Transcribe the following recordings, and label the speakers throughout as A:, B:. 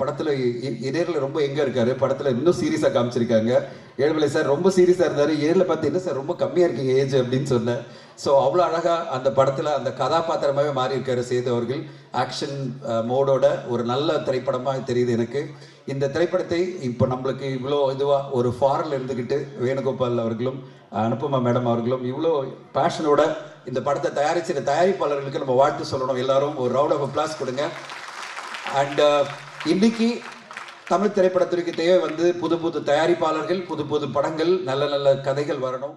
A: படத்தில் நேரில் ரொம்ப எங்கே இருக்காரு? படத்தில் இன்னும் சீரியஸாக காமிச்சிருக்காங்க. ஏழுமலை சார் ரொம்ப சீரியஸாக இருந்தார். ஏழில் பார்த்து என்ன சார் ரொம்ப கம்மியாக இருக்கீங்க ஏஜ்? அப்படின்னு சொன்னேன். ஸோ அவ்வளோ அழகாக அந்த படத்தில் அந்த கதாபாத்திரமாகவே மாறி இருக்காரு சேது அவர்கள். ஆக்ஷன் மோடோட ஒரு நல்ல திரைப்படமாக தெரியுது எனக்கு. இந்த திரைப்படத்தை இப்போ நம்மளுக்கு இவ்வளோ இதுவாக ஒரு ஃபாரில் இருந்துக்கிட்டு வேணுகோபால் அவர்களும் அனுப்புமா மேடம் அவர்களும் இவ்வளோ பேஷனோட இந்த படத்தை தயாரிச்சிருந்த தயாரிப்பாளர்களுக்கு நம்ம வாழ்த்து சொல்லணும். எல்லாரும் ஒரு ரவுண்ட் ஆஃப் அப்ளாஸ் கொடுங்க. அண்ட் இன்னைக்கு தமிழ் திரைப்படத்திற்கு தேவை வந்து புது புது தயாரிப்பாளர்கள் புது புது படங்கள் நல்ல நல்ல கதைகள் வரணும்.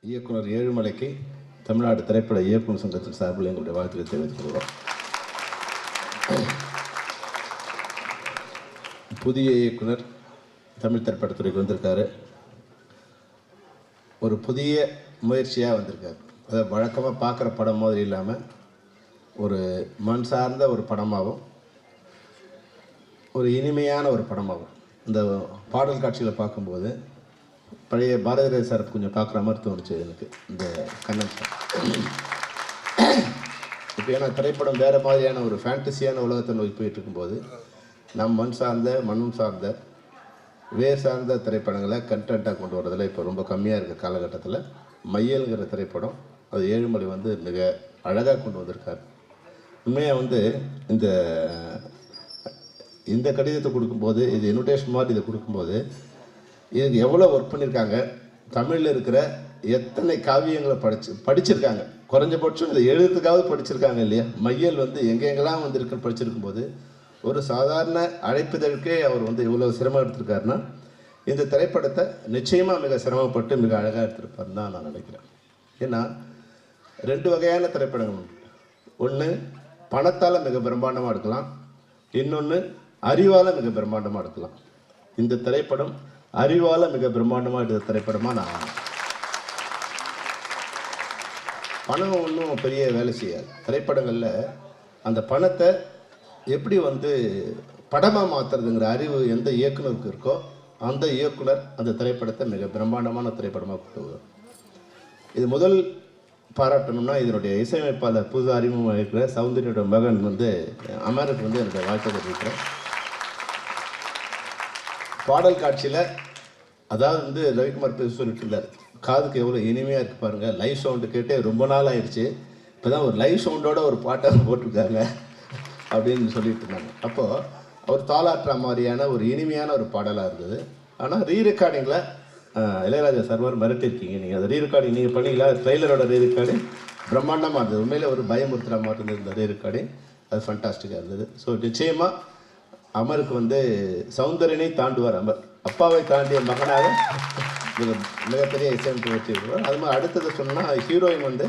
B: இயக்குனர் ஏழுமலைக்கு தமிழ்நாடு திரைப்பட இயக்குனர் சங்கத்தின் சார்பில் எங்களுடைய வாழ்த்துக்களை தெரிவித்துக் கொள்கிறோம். புதிய இயக்குனர் தமிழ் திரைப்படத்துறைக்கு வந்திருக்காரு. ஒரு புதிய முயற்சியாக வந்திருக்காரு. அதை வழக்கமாக பார்க்குற படம் மாதிரி இல்லாமல் ஒரு மண் சார்ந்த ஒரு படமாகவும் ஒரு இனிமையான ஒரு படமாகும் இந்த பாடல் காட்சிகளை பார்க்கும்போது பழைய பாரதிராஜ சார் கொஞ்சம் பார்க்குற மாதிரி தோணுச்சு எனக்கு இந்த கண்ணன் சார். இப்போ ஏன்னா திரைப்படம் வேறு மாதிரியான ஒரு ஃபேண்டசியான உலகத்தை நோக்கி போயிட்டு இருக்கும்போது நம் மண் சார்ந்த மண்ணும் சார்ந்த வேர் சார்ந்த திரைப்படங்களை கண்டென்ட்டாக கொண்டு வரதில் இப்போ ரொம்ப கம்மியாக இருக்க காலகட்டத்தில் மையல்ங்கிற திரைப்படம் அது ஏழுமலை வந்து மிக அழகாக கொண்டு வந்திருக்காரு. உண்மையாக வந்து இந்த இந்த கடிதத்தை கொடுக்கும்போது இது இன்விடேஷன் மாதிரி இதை கொடுக்கும்போது இதுக்கு எவ்வளோ ஒர்க் பண்ணியிருக்காங்க தமிழில் இருக்கிற எத்தனை காவியங்களை படிச்சு படிச்சிருக்காங்க? குறைஞ்சபட்சம் இதை எழுதுறதுக்காவது படிச்சிருக்காங்க இல்லையா? மையல் வந்து எங்கெங்கெல்லாம் வந்திருக்குன்னு படிச்சிருக்கும் போது ஒரு சாதாரண அழைப்புதழுக்கே அவர் வந்து இவ்வளோ சிரமம் எடுத்திருக்காருன்னா இந்த திரைப்படத்தை நிச்சயமாக மிக சிரமப்பட்டு மிக அழகாக எடுத்திருப்பாருன்னு தான் நான் நினைக்கிறேன். ஏன்னா ரெண்டு வகையான திரைப்படங்கள் உண்டு. ஒன்று பணத்தால் மிக பிரம்மாண்டமாக எடுக்கலாம் இன்னொன்று அறிவால் மிக பிரம்மாண்டமாக எடுக்கலாம் இந்த திரைப்படம் அறிவால் மிக பிரம்மாண்டமாக எடுத்த திரைப்படமாக நான் பணம் ஒன்றும் பெரிய வேலை செய்யாது. திரைப்படங்களில் அந்த பணத்தை எப்படி வந்து படமாக மாற்றுறதுங்கிற அறிவு எந்த இயக்குனருக்கு இருக்கோ அந்த இயக்குனர் அந்த திரைப்படத்தை மிக பிரம்மாண்டமான திரைப்படமாக கொண்டு வரும் இது முதல் பாராட்டணும்னா இதனுடைய இசையமைப்பாளர் புது அறிமுகம் இருக்கிற சௌந்தரியோட மகன் வந்து அமருக்கு வந்து என்னுடைய வாழ்க்கை தெரிவிக்கிறேன். பாடல் காட்சியில் அதாவது வந்து ரவிக்குமார் பேச சொல்லிட்டு இருந்தார் காதுக்கு எவ்வளோ இனிமையாக இருக்கு பாருங்க லைவ் சவுண்டு கேட்டே ரொம்ப நாள் ஆயிடுச்சு. இப்போ தான் ஒரு லைவ் சவுண்டோட ஒரு பாட்டை போட்டிருக்காங்க அப்படின்னு சொல்லிட்டு இருந்தாங்க. அப்போது அவர் தாளாட்டுற மாதிரியான ஒரு இனிமையான ஒரு பாடலாக இருந்தது. ஆனால் ரீ ரெக்கார்டிங்கில் இளையராஜா சர்வர் மிரட்டிருக்கீங்க நீங்கள் அதை ரீ ரெக்கார்டிங் நீங்கள் பண்ணீங்களா? ட்ரெய்லரோட ரீ ரெக்கார்டிங் பிரம்மாண்டமாக இருந்தது. உண்மையிலே ஒரு பயமுறுத்துகிற மாதிரி இருந்தது இந்த ரீ ரெக்கார்டிங் அது ஃபண்டாஸ்டிக்காக இருந்தது. ஸோ நிச்சயமாக அமருக்கு வந்து சௌந்தரனை தாண்டுவார் அமர். அப்பாவை தாண்டிய மகனாக மிகப்பெரிய இசையமைப்பு வச்சிருக்கிறோம் அது மாதிரி அடுத்தது சொன்னால் ஹீரோயின் வந்து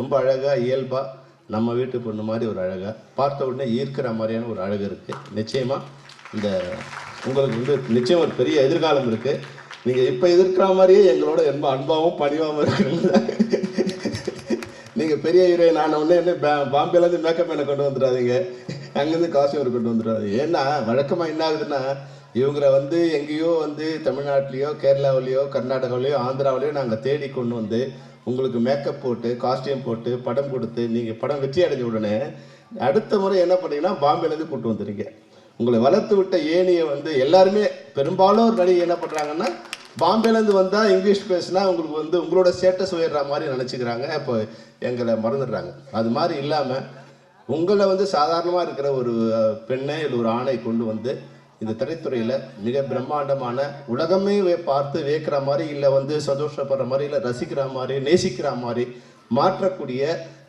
B: ரொம்ப அழகாக இயல்பாக நம்ம வீட்டு பொண்ணு மாதிரி ஒரு அழகாக பார்த்த உடனே ஈர்க்கிற மாதிரியான ஒரு அழகு இருக்குது நிச்சயமாக இந்த உங்களுக்கு வந்து நிச்சயம் ஒரு பெரிய எதிர்காலம் இருக்குது நீங்கள் இப்போ எதிர்க்கிற மாதிரியே எங்களோட என்ப அன்பாகவும் பணிவாகவும் இருக்கிறீங்க நீங்கள் பெரிய ஹீரோயின் நான் உடனே என்ன பாம்பேலேருந்து மேக்கப் மேனை கொண்டு வந்துடாதீங்க. அங்கேருந்து காஸ்டியூமர் கொண்டு வந்துடாதீங்க. ஏன்னா வழக்கமாக என்ன ஆகுதுன்னா இவங்களை வந்து எங்கேயோ வந்து தமிழ்நாட்டிலையோ கேரளாவிலையோ கர்நாடகாவிலையோ ஆந்திராவிலையோ நாங்கள் தேடி கொண்டு வந்து உங்களுக்கு மேக்கப் போட்டு காஸ்டியூம் போட்டு படம் கொடுத்து நீங்கள் படம் வெற்றி அடைஞ்ச உடனே அடுத்த முறை என்ன பண்ணீங்கன்னா பாம்பேலேருந்து கூட்டு வந்துடுறீங்க. உங்களை வளர்த்து விட்ட ஏணியை வந்து எல்லாருமே பெரும்பாலும் ஒரு நடிகை என்ன பண்ணுறாங்கன்னா பாம்பேலேருந்து வந்தால் இங்கிலீஷ் பேசுனா உங்களுக்கு வந்து உங்களோட ஸ்டேட்டஸ் உயர்ற மாதிரி நினச்சிக்கிறாங்க. இப்போ எங்களை மறந்துடுறாங்க. அது மாதிரி இல்லாமல் உங்களை வந்து சாதாரணமாக இருக்கிற ஒரு பெண்ணை இல்லை ஒரு ஆணை கொண்டு வந்து இந்த திரைத்துறையில் மிக பிரம்மாண்டமான உலகமே பார்த்து வியக்கிற மாதிரி இல்லை வந்து சந்தோஷப்படுற மாதிரி இல்லை ரசிக்கிற மாதிரி நேசிக்கிற மாதிரி மாற்றக்கூடிய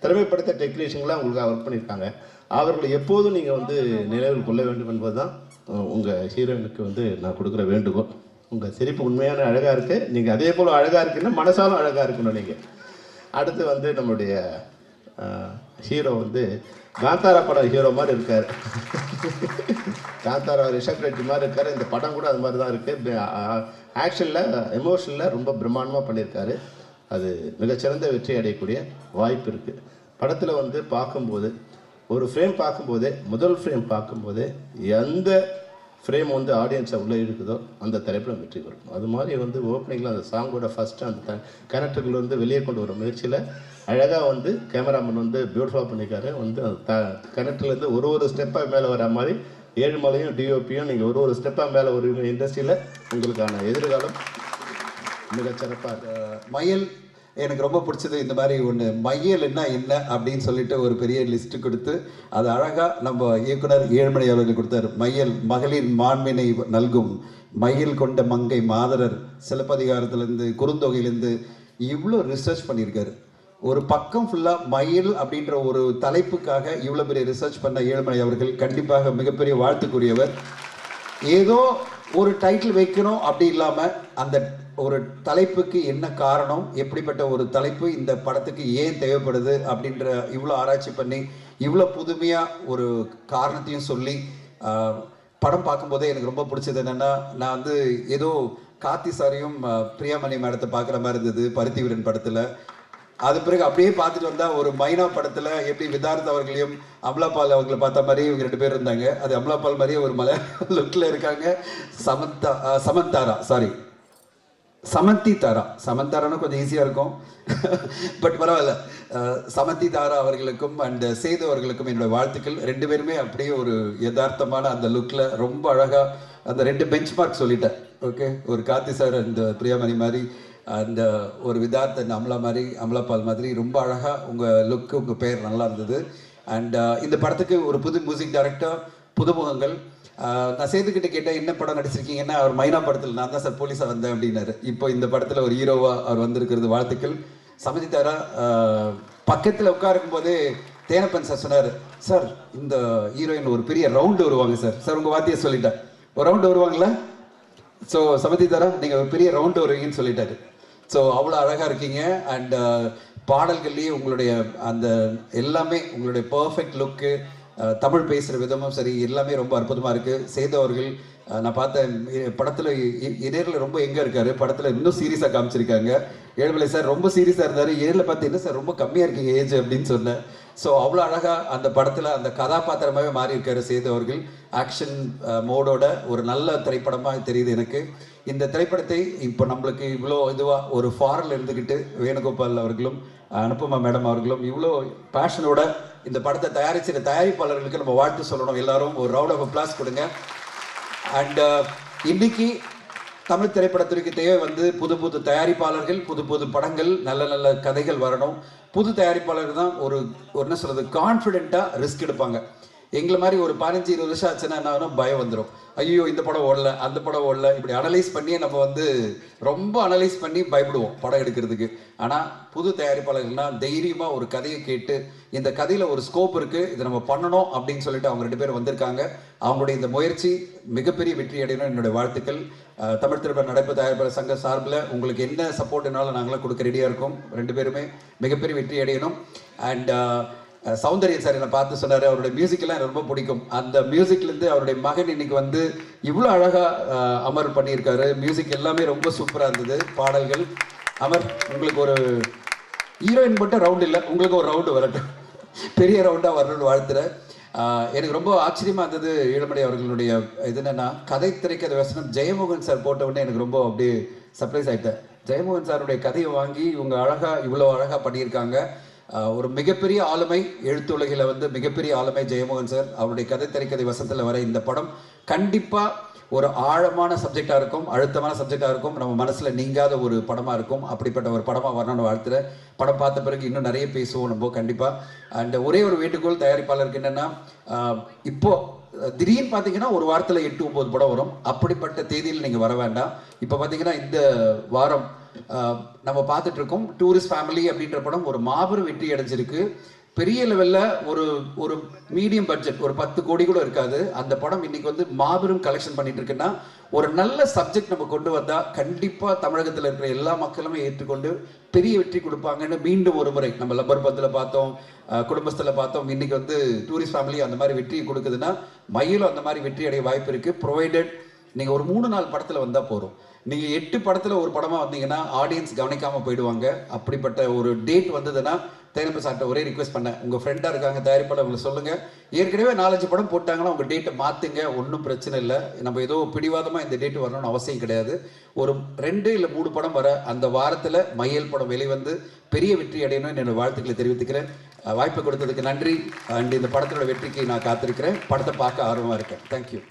B: திறமைப்படுத்த டெக்னீஷியன்களாக உங்களுக்கு ஒர்க் பண்ணியிருக்காங்க அவர்களை எப்போதும் நீங்கள் வந்து நினைவில் கொள்ள வேண்டும் என்பது தான் உங்கள் ஹீரோயினுக்கு வந்து நான் கொடுக்குற வேண்டுகோள். உங்கள் சிரிப்பு உண்மையான அழகாக இருக்குது நீங்கள் அதே போல் அழகாக இருக்குன்னா மனசாலும் அழகாக இருக்கணும் நீங்கள் அடுத்து வந்து நம்மளுடைய ஹீரோ வந்து காந்தாரா படம் ஹீரோ மாதிரி இருக்கார். காந்தாரா ரிஷப் ரெட்டி மாதிரி இருக்கார். இந்த படம் கூட அது மாதிரி தான் இருக்குது ஆக்ஷனில் எமோஷனில் ரொம்ப பிரம்மாண்டமாக பண்ணியிருக்காரு. அது மிகச்சிறந்த வெற்றி அடையக்கூடிய வாய்ப்பு இருக்குது படத்தில் வந்து பார்க்கும்போது ஒரு ஃப்ரேம் பார்க்கும்போதே முதல் ஃப்ரேம் பார்க்கும்போதே எந்த ஃப்ரேம் வந்து ஆடியன்ஸை உள்ளே இருக்குதோ அந்த திரைப்படம் வெற்றி பெறும். அது மாதிரி வந்து ஓப்பனிங்கில் அந்த சாங்கோட ஃபஸ்ட்டு அந்த கேரக்டர்கள் வந்து வெளியே கொண்டு வர முயற்சியில் அழகாக வந்து கேமராமேன் வந்து பியூட்டிஃபாக பண்ணியிருக்காரு. வந்து அந்த த கனெக்டர்லேருந்து ஒரு ஒரு ஸ்டெப்பாக மேலே வர மாதிரி ஏழுமலையும் டிஓபியும் நீங்கள் ஒரு ஒரு ஸ்டெப்பாக மேலே ஒரு இண்டஸ்ட்ரியில் உங்களுக்கான எதிர்காலம் மிகச்சிறப்பாக
A: மயில் எனக்கு ரொம்ப பிடிச்சது இந்த மாதிரி ஒன்று மையல்னா என்ன அப்படின்னு சொல்லிட்டு ஒரு பெரிய லிஸ்ட் கொடுத்து அது அழகாக நம்ம இயக்குனர் ஏழுமலை அவர்கள் கொடுத்தார். மையல் மகளிர் மாண்பினை நல்கும். மயில் கொண்ட மங்கை மாதரர் சிலப்பதிகாரத்திலேருந்து குறுந்தொகையிலேருந்து இவ்வளோ ரிசர்ச் பண்ணியிருக்காரு. ஒரு பக்கம் ஃபுல்லாக மயில் அப்படின்ற ஒரு தலைப்புக்காக இவ்வளோ பெரிய ரிசர்ச் பண்ண ஏழுமலை அவர்கள் கண்டிப்பாக மிகப்பெரிய வாழ்த்துக்குரியவர். ஏதோ ஒரு டைட்டில் வைக்கணும் அப்படி இல்லாமல் அந்த ஒரு தலைப்புக்கு என்ன காரணம் எப்படிப்பட்ட ஒரு தலைப்பு இந்த படத்துக்கு ஏன் தேவைப்படுது அப்படின்ற இவ்வளோ ஆராய்ச்சி பண்ணி இவ்வளோ புதுமையாக ஒரு காரணத்தையும் சொல்லி படம் பார்க்கும்போதே எனக்கு ரொம்ப பிடிச்சது என்னென்னா நான் வந்து ஏதோ கார்த்தி சாரையும் பிரியாமணி மேடத்தை பார்க்குற மாதிரி இருந்தது பருத்தி வீரன் படத்தில். அது பிறகு அப்படியே பார்த்துட்டு வந்தால் ஒரு மைனா படத்தில் எப்படி விதார்த் அவர்களையும் அம்லாபால் அவர்களை பார்த்த மாதிரி இவங்க ரெண்டு பேர் இருந்தாங்க. அது அம்லாபால் மாதிரியே ஒரு மலை லுக்கில் இருக்காங்க. சமந்தா சமந்தாரா சாரி சமந்தி தாரா. சமந்தாரானா கொஞ்சம் ஈஸியாக இருக்கும். பட் பரவாயில்ல. சமந்தி தாரா அவர்களுக்கும் அண்ட் சேது அவர்களுக்கும் என்னுடைய வாழ்த்துக்கள். ரெண்டு பேருமே அப்படியே ஒரு யதார்த்தமான அந்த லுக்கில் ரொம்ப அழகாக அந்த ரெண்டு பெஞ்ச் மார்க் சொல்லிட்டேன். ஓகே ஒரு கார்த்தி சார் அந்த பிரியாமணி மாதிரி அந்த ஒரு விதார்த்த அம்லா மாதிரி அமலாபால் மாதிரி ரொம்ப அழகாக உங்கள் லுக்கு உங்கள் பேர் நல்லா இருந்தது. அண்ட் இந்த படத்துக்கு ஒரு புது மியூசிக் டைரக்டர் புதுமுகங்கள் நான் சேதுக்கிட்ட கேட்டேன் என்ன படம் நடிச்சிருக்கீங்கன்னா அவர் மைனா படத்தில் நான் தான் சார் போலீஸாக வந்தேன் அப்படின்னாரு. இப்போ இந்த படத்தில் ஒரு ஹீரோவாக அவர் வந்திருக்கிறது வாழ்த்துக்கள். சமஜித்தாரா பக்கத்தில் உட்காருக்கும் போதே தேனப்பன் சார் சொன்னார் சார் இந்த ஹீரோயின் ஒரு பெரிய ரவுண்டு வருவாங்க சார். சார் உங்கள் வார்த்தையை சொல்லிட்டேன். ஒரு ரவுண்டு வருவாங்களா? ஸோ சமதிதாரா நீங்கள் ஒரு பெரிய ரவுண்டு வருவீங்கன்னு சொல்லிட்டாரு. ஸோ அவ்வளோ அழகாக இருக்கீங்க. அண்ட் பாடல்கள்லேயே உங்களுடைய அந்த எல்லாமே உங்களுடைய பர்ஃபெக்ட் லுக்கு தமிழ் பேசுகிற விதமும் சரி எல்லாமே ரொம்ப அற்புதமாக இருக்குது சேதவர்கள் நான் பார்த்தேன் படத்தில் இடையில ரொம்ப எங்கே இருக்காரு? படத்தில் இன்னும் சீரியஸாக காமிச்சிருக்காங்க. ஏழுமலை சார் ரொம்ப சீரியஸாக இருந்தார். ஏரில் பார்த்து என்ன சார் ரொம்ப கம்மியாக இருக்கீங்க ஏஜ் அப்படின்னு சொன்னேன். ஸோ அவ்வளோ அழகாக அந்த படத்தில் அந்த கதாபாத்திரமாகவே மாறியிருக்காரு சேது அவர்கள். ஆக்ஷன் மோடோட ஒரு நல்ல திரைப்படமாக தெரியுது எனக்கு. இந்த திரைப்படத்தை இப்போ நம்மளுக்கு இவ்வளோ இதுவாக ஒரு ஃபாரில் இருந்துக்கிட்டு வேணுகோபால் அவர்களும் அனுப்புமா மேடம் அவர்களும் இவ்வளோ பேஷனோட இந்த படத்தை தயாரிச்சிருக்க தயாரிப்பாளர்களுக்கு நம்ம வாழ்த்து சொல்லணும். எல்லாரும் ஒரு ரவுண்ட் ஆஃப் அப்ளாஸ் கொடுங்க. அண்ட் இன்னைக்கு தமிழ் திரைப்படத்திற்கு தேவை வந்து புது புது தயாரிப்பாளர்கள் புது புது படங்கள் நல்ல நல்ல கதைகள் வரணும். புது தயாரிப்பாளர் தான் ஒரு ஒரு என்ன சொல்றது கான்ஃபிடென்ட்டாக ரிஸ்க் எடுப்பாங்க. எங்களை மாதிரி ஒரு பதினஞ்சு இருபது வருஷம் ஆச்சுன்னா என்ன ஆகும்னா பயம் வந்துடும் ஐயோ இந்த படம் ஓடல அந்த படம் ஓடல. இப்படி அனலைஸ் பண்ணி நம்ம வந்து ரொம்ப அனலைஸ் பண்ணி பயப்படுவோம் படம் எடுக்கிறதுக்கு. ஆனால் புது தயாரிப்பாளர்கள்னால் தைரியமாக ஒரு கதையை கேட்டு இந்த கதையில் ஒரு ஸ்கோப் இருக்குது இதை நம்ம பண்ணணும் அப்படின்னு சொல்லிட்டு அவங்க ரெண்டு பேரும் வந்திருக்காங்க. அவங்களுடைய இந்த முயற்சி மிகப்பெரிய வெற்றி அடையணும் என்னுடைய வாழ்த்துக்கள். தமிழ் திரைப்பட நடைப்பு தயாரிப்பாளர் சங்க சார்பில் உங்களுக்கு என்ன சப்போர்ட்னாலும் நாங்களாம் கொடுக்க ரெடியாக இருக்கோம். ரெண்டு பேருமே மிகப்பெரிய வெற்றி அடையணும். அண்ட் சௌந்தர்யன் சார் என்னை பார்த்து சொன்னார் அவருடைய மியூசிக்கெல்லாம் எனக்கு ரொம்ப பிடிக்கும். அந்த மியூசிக்லேருந்து அவருடைய மகன் இன்னைக்கு வந்து இவ்வளோ அழகாக அமர் பண்ணியிருக்காரு. மியூசிக் எல்லாமே ரொம்ப சூப்பராக இருந்தது. பாடல்கள். அமர் உங்களுக்கு ஒரு ஹீரோயின் மட்டும் ரவுண்ட் இல்லை. உங்களுக்கு ஒரு ரவுண்டு வரட்டும். பெரிய ரவுண்டாக வரணும்னு வாழ்த்துறேன். எனக்கு ரொம்ப ஆச்சரியமாக இருந்தது ஈழமடை அவர்களுடைய இது என்னென்னா கதை திரைக்கதை வசனம் ஜெயமோகன் சார் போட்ட உடனே எனக்கு ரொம்ப அப்படியே சர்ப்ரைஸ் ஆகிட்டேன் ஜெயமோகன் சாருடைய கதையை வாங்கி இவங்க அழகாக இவ்வளோ அழகாக பண்ணியிருக்காங்க. ஒரு மிகப்பெரிய ஆளுமை எழுத்துலகில் வந்து மிகப்பெரிய ஆளுமை ஜெயமோகன் சார். அவருடைய கதை திரைக்கதை வசத்தில் வர இந்த படம் கண்டிப்பாக ஒரு ஆழமான சப்ஜெக்டாக இருக்கும் அழுத்தமான சப்ஜெக்டாக இருக்கும். நம்ம மனசில் நீங்காத ஒரு படமாக இருக்கும். அப்படிப்பட்ட ஒரு படமாக வரணும்னு வாழ்த்துறேன் படம் பார்த்த பிறகு இன்னும் நிறைய பேசுவோம் நம்ம கண்டிப்பாக அண்ட் ஒரே ஒரு வேண்டுகோள் தயாரிப்பாளருக்கு என்னென்னா இப்போது திடீர்னு பார்த்தீங்கன்னா ஒரு வாரத்தில் எட்டு ஒம்பது படம் வரும். அப்படிப்பட்ட தேதியில் நீங்கள் வர வேண்டாம். இப்போ பார்த்தீங்கன்னா இந்த வாரம் நம்ம பார்த்துட்டு இருக்கோம் டூரிஸ்ட் ஃபேமிலி அப்படின்ற படம் ஒரு மாபெரும் வெற்றி அடைஞ்சிருக்கு. பெரிய லெவலில் ஒரு ஒரு மீடியம் பட்ஜெட் ஒரு பத்து கோடி கூட இருக்காது. அந்த படம் இன்னைக்கு வந்து மாபெரும் கலெக்ஷன் பண்ணிட்டு இருக்குன்னா ஒரு நல்ல சப்ஜெக்ட் நம்ம கொண்டு வந்தா கண்டிப்பா தமிழகத்தில் இருக்கிற எல்லா மக்களுமே ஏற்றுக்கொண்டு பெரிய வெற்றி கொடுப்பாங்கன்னு மீண்டும் ஒரு முறை நம்ம லப்பர் பந்தில் பார்த்தோம் குடும்பத்தில் பார்த்தோம். இன்னைக்கு வந்து டூரிஸ்ட் ஃபேமிலி அந்த மாதிரி வெற்றி கொடுக்குதுன்னா மயிலும் அந்த மாதிரி வெற்றி அடைய வாய்ப்பு இருக்கு. ப்ரொவைடட் நீங்கள் ஒரு மூணு நாலு படத்தில் வந்தால் போதும். நீங்கள் எட்டு படத்தில் ஒரு படமாக வந்தீங்கன்னா ஆடியன்ஸ் கவனிக்காமல் போயிடுவாங்க. அப்படிப்பட்ட ஒரு டேட் வந்ததுன்னா தேனப்ப சார்ட்ட ஒரே ரிக்வெஸ்ட் பண்ணேன். உங்கள் ஃப்ரெண்டாக இருக்காங்க தயாரிப்பாளர் அவங்களை சொல்லுங்கள் ஏற்கனவே நாலஞ்சு படம் போட்டாங்கன்னா உங்கள் டேட்டை மாற்றுங்க ஒன்றும் பிரச்சனை இல்லை. நம்ம ஏதோ பிடிவாதமாக இந்த டேட்டு வரணும்னு அவசியம் கிடையாது. ஒரு ரெண்டு இல்லை மூணு படம் வர அந்த வாரத்தில் மையல் படம் வெளிவந்து பெரிய வெற்றி அடையணும்னு என்னோட வாழ்த்துக்களை தெரிவித்துக்கிறேன். வாய்ப்பு கொடுத்ததுக்கு நன்றி. அண்ட் இந்த படத்தோட வெற்றிக்கு நான் காத்திருக்கிறேன். படத்தை பார்க்க ஆர்வமாக இருக்கேன். தேங்க்யூ